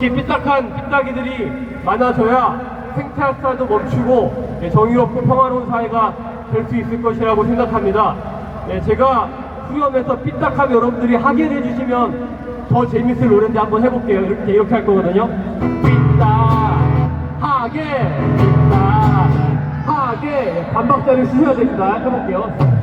이 삐딱한 삐딱이들이 많아져야 생태 학살도 멈추고 예, 정의롭고 평화로운 사회가 될 수 있을 것이라고 생각합니다. 예, 제가 수염에서 삐딱함 여러분들이 하게 해주시면 더 재밌을 노래인데 한번 해볼게요. 이렇게 이렇게 할 거거든요. 삐딱하게 삐딱하게 반박자를 쓰셔야 됩니다. 해볼게요.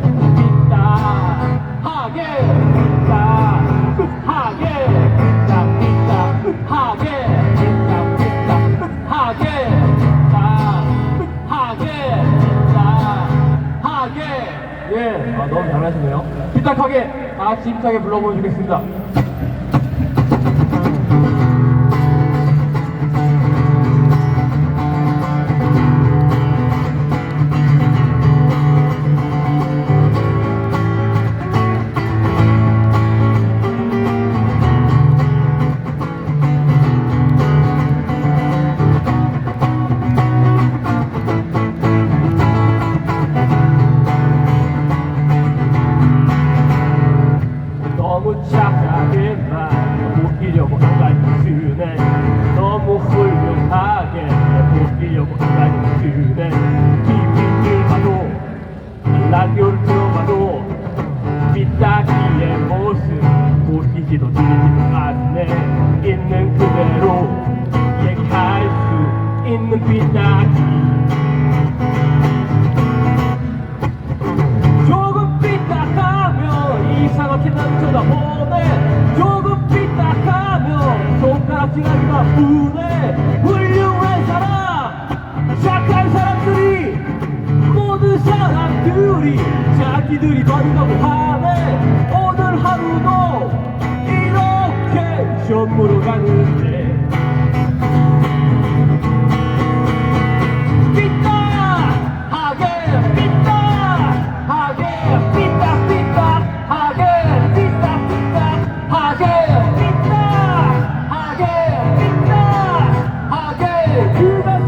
너무 잘하시네요. 삐딱하게 다 같이 힘차게 불러보여주겠습니다. 착하게만 웃기려고 안가르치네. 너무 훌륭하게 웃기려고 안가르치네. TV를 봐도 라디오를 들어봐도 삐딱이의 모습 웃기지도 들리지도 않네. 있는 그대로 얘기할 수 있는 삐딱이 손가락질하기 바쁘네 훌륭한 사람 착한 사람들이 모든 사람들이 자기들이 번다고 하네 오늘 하루도 이렇게 전무로 가는데 삐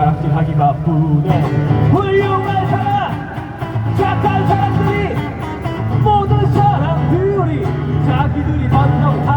삐딱하면 손가락질 하기 바쁘네. 훌륭한 사람 착한 사람들이 모든 사람들이 자기들이 반성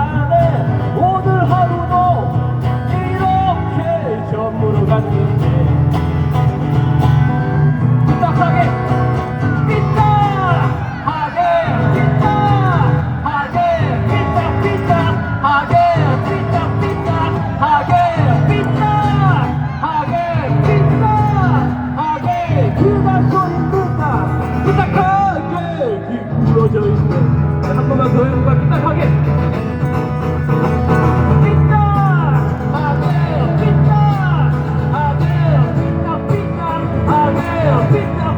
삐